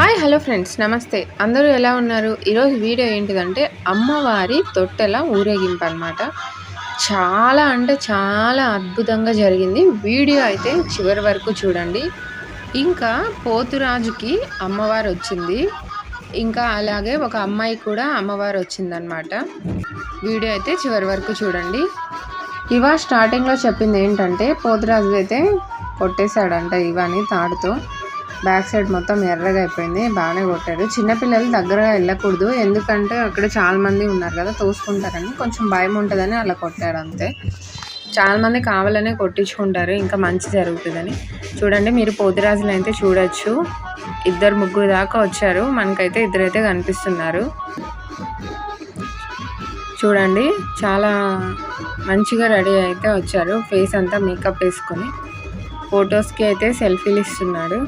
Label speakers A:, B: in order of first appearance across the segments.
A: Hi hello friends నమస్తే. అందరూ ఎలా ఉన్నారు? ఈరోజు వీడియో ఏంటిదంటే అమ్మవారి తొట్టెల ఊరేగింపు అనమాట చాలా అంటే చాలా అద్భుతంగా జరిగింది. వీడియో అయితే చివరి వరకు చూడండి. ఇంకా పోతురాజుకి అమ్మవారు వచ్చింది ఇంకా అలాగే ఒక అమ్మాయి కూడా అమ్మవారు వచ్చిందనమాట వీడియో అయితే చివరి వరకు చూడండి. ఇవా స్టార్టింగ్లో చెప్పింది ఏంటంటే పోతురాజు అయితే కొట్టేశాడంట ఇవాని తాడుతో. బ్యాక్ సైడ్ మొత్తం ఎర్రగా అయిపోయింది బాగానే కొట్టాడు. చిన్నపిల్లలు దగ్గరగా వెళ్ళకూడదు ఎందుకంటే అక్కడ చాలామంది ఉన్నారు కదా తోసుకుంటారని కొంచెం భయం ఉంటుందని అలా కొట్టాడు అంతే. చాలామంది కావాలనే కొట్టించుకుంటారు ఇంకా మంచి జరుగుతుందని. చూడండి మీరు పోతురాజులు అయితే చూడొచ్చు. ఇద్దరు ముగ్గురు దాకా వచ్చారు. మనకైతే ఇద్దరైతే కనిపిస్తున్నారు. చూడండి చాలా మంచిగా రెడీ అయితే వచ్చారు. ఫేస్ అంతా మేకప్ వేసుకొని. ఫొటోస్కి అయితే సెల్ఫీలు ఇస్తున్నాడు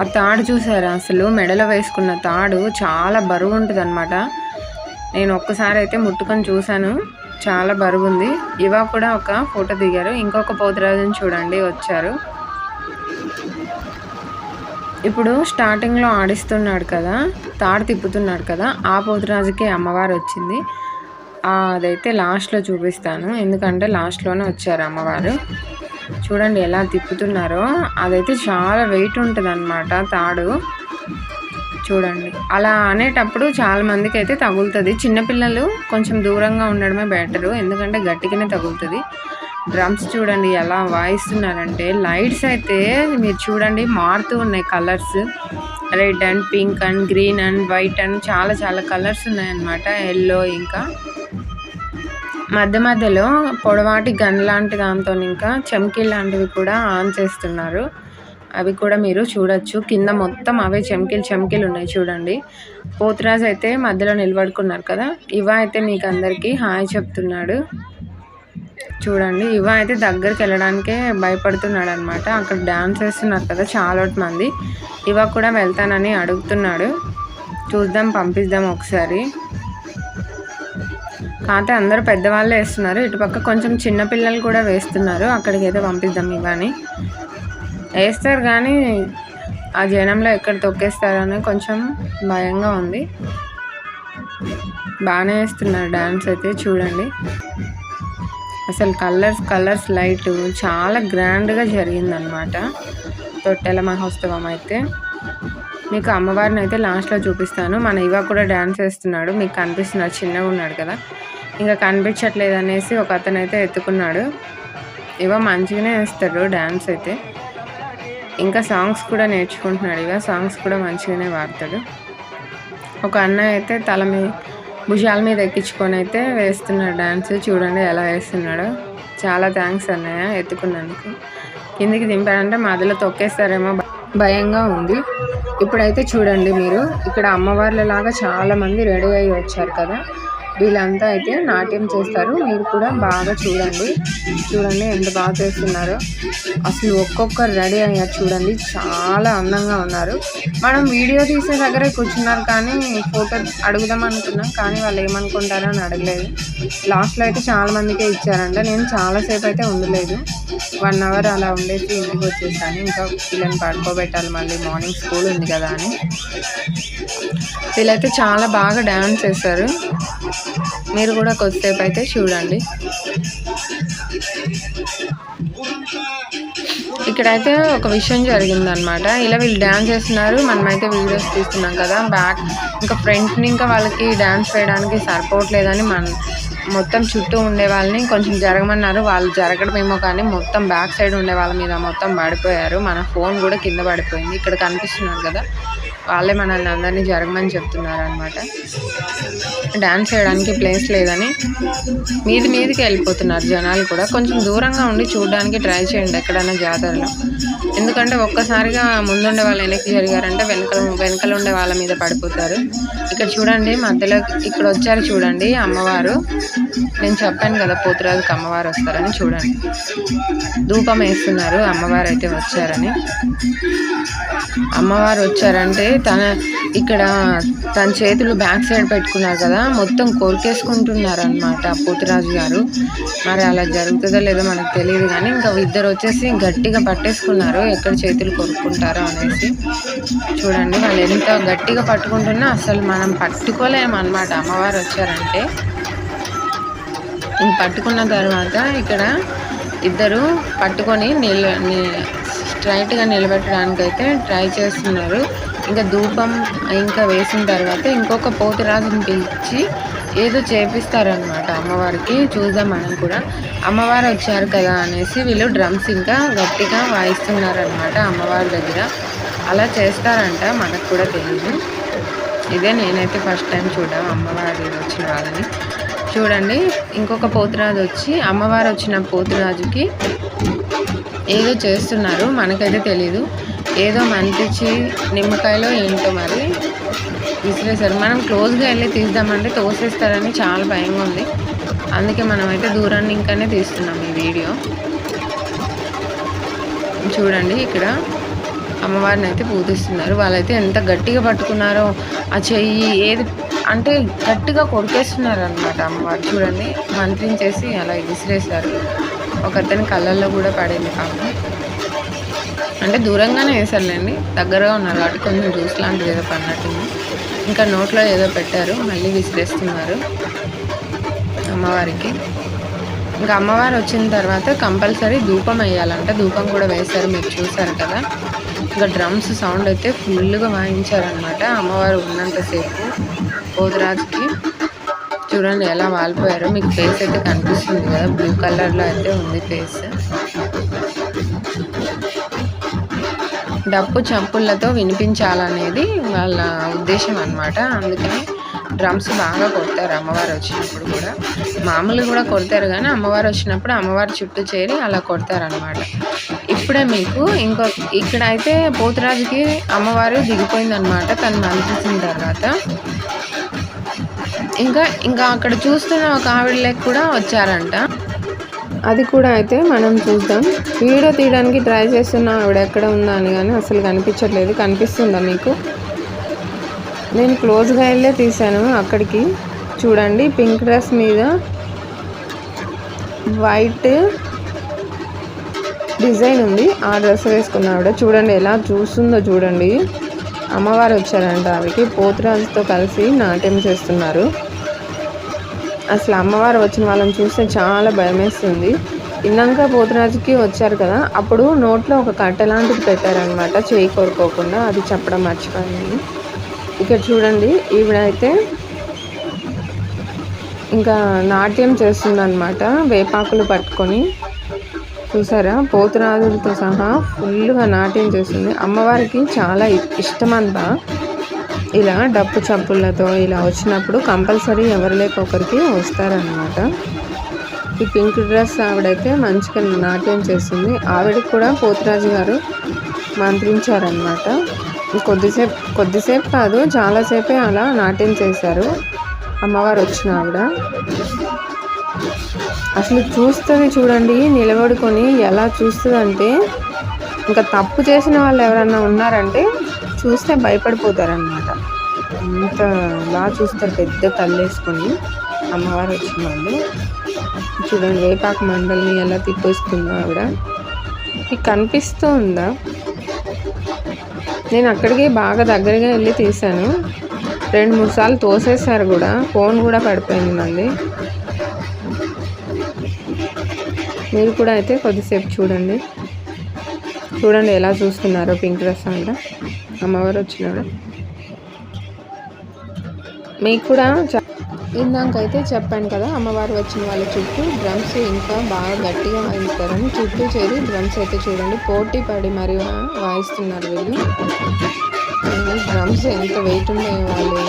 A: ఆ తాడు చూసారా అసలు? మెడలో వేసుకున్న తాడు చాలా బరువు ఉంటుంది అనమాట నేను ఒక్కసారి అయితే ముట్టుకొని చూశాను. చాలా బరువు ఉంది. ఇవా కూడా ఒక ఫోటో దిగారు. ఇంకొక పోతురాజుని చూడండి వచ్చారు. ఇప్పుడు స్టార్టింగ్లో ఆడిస్తున్నాడు కదా తాడు తిప్పుతున్నాడు కదా ఆ పోతురాజుకి అమ్మవారు వచ్చింది. అదైతే లాస్ట్లో చూపిస్తాను. ఎందుకంటే లాస్ట్లోనే వచ్చారు అమ్మవారు. చూడండి ఎలా తిప్పుతున్నారో. అదైతే చాలా వెయిట్ ఉంటుంది అనమాట తాడు. చూడండి. అలా అనేటప్పుడు చాలా మందికి అయితే తగులుతుంది చిన్నపిల్లలు కొంచెం దూరంగా ఉండడమే బెటరు. ఎందుకంటే గట్టిగానే తగులుతుంది. డ్రమ్స్ చూడండి ఎలా వాయిస్తున్నారంటే లైట్స్ అయితే మీరు చూడండి మారుతూ ఉన్నాయి colours. Red and pink and green and white and చాలా చాలా కలర్స్ ఉన్నాయన్నమాట ఎల్లో ఇంకా. మధ్య మధ్యలో పొడవాటి గన్ లాంటి దాంతో ఇంకా చెమ్కీ లాంటివి కూడా ఆన్ చేస్తున్నారు. అవి కూడా మీరు చూడొచ్చు. కింద మొత్తం అవే చెమ్కీలు చెమ్కీలు ఉన్నాయి చూడండి. పోతురాజ్ అయితే మధ్యలో నిలబడుకున్నారు కదా. ఇవా అయితే మీకు అందరికీ హాయ్ చెప్తున్నాడు. చూడండి ఇవ అయితే దగ్గరికి వెళ్ళడానికే భయపడుతున్నాడు అనమాట అక్కడ డ్యాన్స్ వేస్తున్నారు కదా చాలా మంది ఇవ కూడా వెళ్తానని అడుగుతున్నాడు. చూద్దాం పంపిద్దాం ఒకసారి. కాకపోతే అందరూ పెద్దవాళ్ళే వేస్తున్నారు. ఇటుపక్క కొంచెం చిన్నపిల్లలు కూడా వేస్తున్నారు. అక్కడికి అయితే పంపిద్దాం ఇవని. వేస్తారు కానీ ఆ జనంలో ఎక్కడ తొక్కేస్తారని కొంచెం భయంగా ఉంది. బాగానే వేస్తున్నారు డ్యాన్స్ అయితే చూడండి. కలర్స్ కలర్స్ లైట్ చాలా గ్రాండ్గా జరిగిందనమాట తొట్టెల మహోత్సవం అయితే. మీకు అమ్మవారిని అయితే లాస్ట్లో చూపిస్తాను. మన ఇవ కూడా డ్యాన్స్ వేస్తున్నాడు మీకు కనిపిస్తున్నాడు చిన్నగా ఉన్నాడు కదా. ఇంకా కనిపించట్లేదు అనేసి ఒక అతను అయితే ఎత్తుకున్నాడు. ఇవ మంచిగానే వేస్తాడు డ్యాన్స్ అయితే. ఇంకా సాంగ్స్ కూడా నేర్చుకుంటున్నాడు ఇవ. సాంగ్స్ కూడా మంచిగానే వాడతాడు. ఒక అన్న అయితే తల మీ భుజాల మీద ఎక్కించుకొని అయితే వేస్తున్నాడు డ్యాన్స్ చూడండి ఎలా వేస్తున్నాడో. చాలా థ్యాంక్స్ అన్నయ్య ఎత్తుకున్నందుకు. కిందికి దింపాడంటే మధ్యలో తొక్కేస్తారేమో భయంగా ఉంది. ఇప్పుడైతే చూడండి మీరు ఇక్కడ అమ్మవార్లలాగా చాలామంది రెడీ అయ్యి వచ్చారు కదా. వీళ్ళంతా అయితే నాట్యం చేస్తారు. మీరు కూడా బాగా చూడండి. చూడండి ఎంత బాగా చేస్తున్నారో. అసలు ఒక్కొక్కరు రెడీ అయ్యారు చూడండి. చాలా అందంగా ఉన్నారు. మనం వీడియో తీసే దగ్గరే కూర్చున్నారు కానీ ఫోటో అడుగుదాం అనుకున్నాం. కానీ వాళ్ళు ఏమనుకుంటారో అని అడగలేదు. లాస్ట్లో అయితే చాలా మందికే ఇచ్చారంట. నేను చాలాసేపు అయితే ఉండలేదు. వన్ అవర్ అలా ఉండేసి ఇంటికి వచ్చేసాను. ఇంకా పిల్లల్ని పడుకోబెట్టాలి. మళ్ళీ మార్నింగ్ స్కూల్ ఉంది కదా అని. వీళ్ళైతే చాలా బాగా డ్యాన్స్ చేస్తారు మీరు కూడా కొద్దిసేపు అయితే చూడండి. ఇక్కడైతే ఒక విషయం జరిగిందనమాట ఇలా వీళ్ళు డ్యాన్స్ చేస్తున్నారు. మనమైతే వీడియోస్ తీస్తున్నాం కదా బ్యాక్ ఇంకా ఫ్రంట్ని ఇంకా వాళ్ళకి డ్యాన్స్ వేయడానికి సరిపోవట్లేదని మన మొత్తం చుట్టూ ఉండే వాళ్ళని కొంచెం జరగమన్నారు. వాళ్ళు జరగడమేమో కానీ మొత్తం బ్యాక్ సైడ్ ఉండే వాళ్ళ మీద మొత్తం పడిపోయారు. మన ఫోన్ కూడా కింద పడిపోయింది. ఇక్కడ కనిపిస్తున్నారు కదా. వాళ్ళే మనల్ని అందరినీ జరగమని చెప్తున్నారు అనమాట డ్యాన్స్ చేయడానికి ప్లేస్ లేదని మీది మీదికి వెళ్ళిపోతున్నారు జనాలు కూడా. కొంచెం దూరంగా ఉండి చూడడానికి ట్రై చేయండి ఎక్కడైనా జాతరలో. ఎందుకంటే ఒక్కసారిగా ముందుండే వాళ్ళు వెనక్కి జరిగారంటే వెనక వెనకలు ఉండే వాళ్ళ మీద పడిపోతారు. ఇక్కడ చూడండి మధ్యలో ఇక్కడ వచ్చారు చూడండి అమ్మవారు. నేను చెప్పాను కదా పోతురాజుకి అమ్మవారు వస్తారని చూడండి. ధూపం వేస్తున్నారు అమ్మవారు అయితే వచ్చారని. అమ్మవారు వచ్చారంటే తన ఇక్కడ తన చేతులు బ్యాక్ సైడ్ పెట్టుకున్నారు కదా మొత్తం కొరికేసుకుంటున్నారు అనమాట పోతురాజు గారు. మరి అలా జరుగుతుందో లేదో మనకు తెలియదు కానీ ఇంకా ఇద్దరు వచ్చేసి గట్టిగా పట్టేసుకున్నారు. ఎక్కడ చేతులు కొనుక్కుంటారో అనేసి చూడండి. వాళ్ళు ఎంత గట్టిగా పట్టుకుంటున్నా అసలు మనం పట్టుకోలేము అనమాట అమ్మవారు వచ్చారంటే ఇది పట్టుకున్న తర్వాత ఇక్కడ ఇద్దరు పట్టుకొని నిల స్ట్రైట్గా నిలబెట్టడానికి అయితే ట్రై చేస్తున్నారు. ఇంకా ధూపం ఇంకా వేసిన తర్వాత ఇంకొక పోతురాజుని పిలిచి ఏదో చేపిస్తారనమాట అమ్మవారికి చూద్దాం మనం కూడా. అమ్మవారు వచ్చారు కదా అనేసి వీళ్ళు డ్రమ్స్ ఇంకా గట్టిగా వాయిస్తున్నారనమాట అమ్మవారి దగ్గర. అలా చేస్తారంట మనకు కూడా తెలియదు ఇదే నేనైతే ఫస్ట్ టైం చూడడం అమ్మవారి వచ్చిన వాళ్ళని చూడండి ఇంకొక పోతురాజు వచ్చి అమ్మవారు వచ్చిన పోతురాజుకి ఏదో చేస్తున్నారు మనకైతే తెలీదు. ఏదో మంటించి నిమ్మకాయలో ఏంటో మరి విసిరేసారు మనం క్లోజ్గా వెళ్ళి తీద్దామంటే తోసేస్తారని చాలా భయంగా ఉంది. అందుకే మనమైతే దూరాన్ని ఇంకానే తీస్తున్నాం ఈ వీడియో. చూడండి ఇక్కడ అమ్మవారిని అయితే పూజిస్తున్నారు. వాళ్ళైతే ఎంత గట్టిగా పట్టుకున్నారో ఆ చెయ్యి ఏది అంటే గట్టిగా కొరికేస్తున్నారు అనమాట అమ్మవారు. చూడండి మంత్రించేసి అలా విసిరేశారు. ఒక అతని కళ్ళల్లో కూడా పడింది పాపం. అంటే దూరంగానే వేసారులేండి దగ్గరగా ఉన్నారు కాబట్టి కొంచెం జ్యూస్ లాంటిది ఏదో పన్నట్టుంది ఇంకా నోట్లో ఏదో పెట్టారు మళ్ళీ విసిరేస్తున్నారు అమ్మవారికి. ఇంకా అమ్మవారు వచ్చిన తర్వాత కంపల్సరీ ధూపం వేయాలంట. ధూపం కూడా వేశారు మీరు చూసారు కదా. ఇంకా డ్రమ్స్ సౌండ్ అయితే ఫుల్గా వాయించారనమాట అమ్మవారు ఉన్నంతసేపు. పోతురాజుకి చూడండి ఎలా వాలిపోయారో. మీకు ఫేస్ అయితే కనిపిస్తుంది కదా బ్లూ కలర్లో అయితే ఉంది ఫేస్. డప్పు చంపులతో వినిపించాలనేది వాళ్ళ ఉద్దేశం అనమాట అందుకని డ్రమ్స్ బాగా కొడతారు అమ్మవారు వచ్చినప్పుడు కూడా. మామూలు కూడా కొడతారు కానీ అమ్మవారు వచ్చినప్పుడు అమ్మవారి చుట్టూ చేరి అలా కొడతారు అనమాట ఇప్పుడే మీకు ఇంకో ఇక్కడ అయితే పోతురాజుకి అమ్మవారు దిగిపోయిందనమాట తను మంత్రించిన తర్వాత. ఇంకా ఇంకా అక్కడ చూస్తున్న ఒక ఆవిడలకు కూడా వచ్చారంట. అది కూడా అయితే మనం చూద్దాం. వీడియో తీయడానికి ట్రై చేస్తున్న ఆవిడ ఎక్కడ ఉందా అని కానీ అసలు కనిపించట్లేదు. కనిపిస్తుందా మీకు? నేను క్లోజ్గా వెళ్ళే తీసాను అక్కడికి. చూడండి పింక్ డ్రెస్ మీద వైట్ డిజైన్ ఉంది. ఆ డ్రెస్ వేసుకున్న ఆవిడ. చూడండి ఎలా చూస్తుందో చూడండి. అమ్మవారు వచ్చారంట ఆవిడకి. పోతురాజుతో కలిసి నాట్యం చేస్తున్నారు. అసలు అమ్మవారు వచ్చిన వాళ్ళని చూస్తే చాలా భయం వేస్తుంది ఇందాక పోతురాజుకి వచ్చారు కదా అప్పుడు నోట్లో ఒక కట్ట లాంటిది పెట్టారనమాట చేయి కోరుకోకుండా అది చెప్పడం మర్చిపోయింది ఇక్కడ చూడండి ఈవిడైతే ఇంకా నాట్యం చేస్తుందనమాట వేపాకులు పట్టుకొని. చూసారా పోతురాజులతో సహా ఫుల్గా నాట్యం చేస్తుంది. అమ్మవారికి చాలా ఇ- ఇష్టమంత ఇలా డప్పు చప్పులతో ఇలా వచ్చినప్పుడు కంపల్సరీ ఎవరు లేక ఒకరికి వస్తారనమాట ఈ పింక్ డ్రెస్ ఆవిడైతే మంచిగా నాట్యం చేస్తుంది ఆవిడకి కూడా పోతురాజు గారు మంత్రించారనమాట కొద్దిసేపు కొద్దిసేపు కాదు చాలాసేపే అలా నాట్యం చేశారు. అమ్మవారు వచ్చిన ఆవిడ. అసలు చూస్తుంది చూడండి నిలబడుకొని ఎలా చూస్తుందంటే ఇంకా తప్పు చేసిన వాళ్ళు ఎవరన్నా ఉన్నారంటే చూస్తే భయపడిపోతారనమాట అంత బాగా చూస్తారు పెద్ద తల్లేసుకొని. అమ్మవారు వచ్చిన వాళ్ళు చూడండి వేపాకు మండలిని ఎలా తిప్పేస్తుందో ఆవిడ. మీకు కనిపిస్తూ ఉందా? నేను అక్కడికి బాగా దగ్గరగా వెళ్ళి తీశాను. రెండు మూడు సార్లు తోసేశారు కూడా. ఫోన్ కూడా పడిపోయింది మంది మీరు కూడా అయితే కొద్దిసేపు చూడండి. చూడండి ఎలా చూస్తున్నారో పింక్ డ్రెస్ అంట అమ్మవారు వచ్చినాడు మీకు కూడా చ- ఇందాకైతే చెప్పాను కదా అమ్మవారు వచ్చిన వాళ్ళ చుట్టూ డ్రమ్స్ ఇంకా బాగా గట్టిగా వాయిస్తారని చుట్టూ చేరి డ్రమ్స్ అయితే చూడండి. పోటీ పడి మరి వాయిస్తున్నారు వీళ్ళు. డ్రమ్స్ ఎంత వెయిట్ ఉన్నాయి వాళ్ళు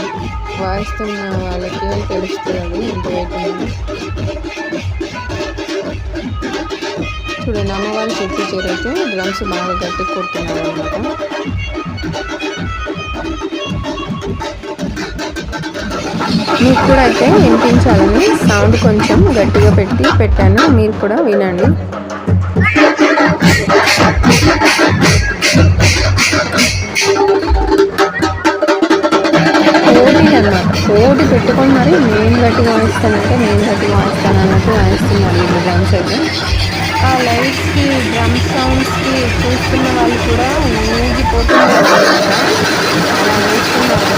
A: వాయిస్తున్న వాళ్ళకి తెలుస్తుంది ఎంత వెయిట్ ఉంది చూడండి అమ్మవారి చుట్టూ చేరైతే డ్రమ్స్ బాగా గట్టి కొడుతున్నారు అనమాట మీకు కూడా అయితే వినిపించాలని సౌండ్ కొంచెం గట్టిగా పెట్టి పెట్టాను. మీరు కూడా వినండి. పోటీ అనమాట పోటీ పెట్టుకొని మరి నేను గట్టిగా వాయిస్తానంటే నేను గట్టిగా వాయిస్తాను అన్నట్టు వాయిస్తున్నారు ఈ డ్రమ్స్ అయితే ఆ లైట్స్కి డ్రమ్ సౌండ్స్కి చూస్తున్న వాళ్ళు కూడా ఊగిపోతున్నారు అన్నమాట. అలా వేస్తున్నారు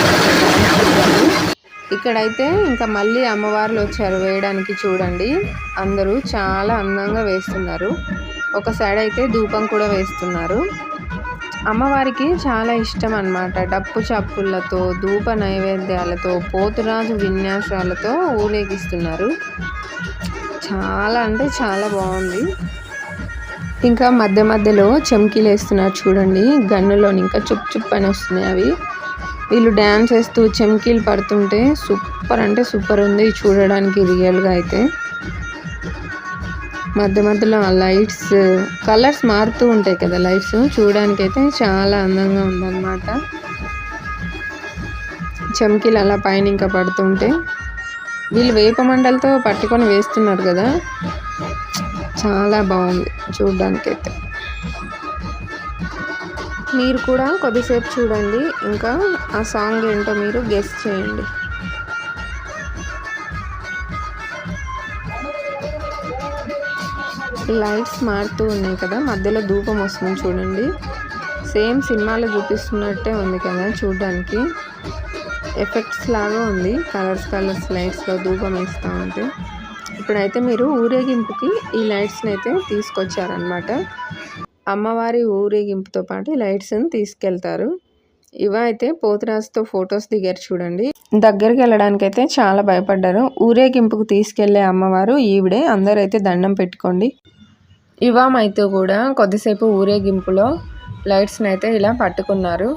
A: ఇక్కడైతే ఇంకా మళ్ళీ అమ్మవార్లు వచ్చారు వేయడానికి చూడండి. అందరూ చాలా అందంగా వేస్తున్నారు. ఒక సైడ్ అయితే ధూపం కూడా వేస్తున్నారు. అమ్మవారికి చాలా ఇష్టం అన్నమాట. డప్పు చప్పులతో ధూప నైవేద్యాలతో పోతురాజు విన్యాసాలతో ఊరేగిస్తున్నారు. చాలా అంటే చాలా బాగుంది. ఇంకా మధ్య మధ్యలో చెమ్కీలు వేస్తున్నారు చూడండి. గన్నులోని ఇంకా చుప్ చుప్ అని వస్తున్నాయి అవి. వీళ్ళు డ్యాన్స్ వేస్తూ చెమ్కీలు పడుతుంటే సూపర్ అంటే సూపర్ ఉంది చూడడానికి రియల్గా అయితే. మధ్య మధ్యలో ఆ లైట్స్ కలర్స్ మారుతూ ఉంటాయి కదా లైట్స్. చూడడానికి అయితే చాలా అందంగా ఉందన్నమాట. చెమ్కీలు అలా పైన ఇంకా పడుతుంటే వీళ్ళు వేప మండలతో పట్టుకొని వేస్తున్నారు కదా. చాలా బాగుంది చూడ్డానికి అయితే మీరు కూడా కొద్దిసేపు చూడండి. ఇంకా ఆ సాంగ్ ఏంటో మీరు గెస్ చేయండి. లైట్స్ మారుతూ ఉన్నాయి కదా. మధ్యలో ధూపం వస్తుంది చూడండి. సేమ్ సినిమాలో చూపిస్తున్నట్టే ఉంది కదా చూడ్డానికి. ఎఫెక్ట్స్ లాగా ఉంది. కలర్స్ కలర్స్ లైట్స్లో ధూపం వేస్తూ ఉంటే. ఇప్పుడైతే మీరు ఊరేగింపుకి ఈ లైట్స్ని అయితే తీసుకొచ్చారనమాట అమ్మవారి ఊరేగింపుతో పాటు లైట్స్ని తీసుకెళ్తారు. ఇవ అయితే పోతురాజుతో ఫొటోస్ దిగారు చూడండి. దగ్గరికి వెళ్ళడానికి అయితే చాలా భయపడ్డారు. ఊరేగింపుకు తీసుకెళ్ళే అమ్మవారు ఈవిడే. అందరైతే దండం పెట్టుకోండి. ఇవామైతే కూడా కొద్దిసేపు ఊరేగింపులో లైట్స్ని అయితే ఇలా పట్టుకున్నారు.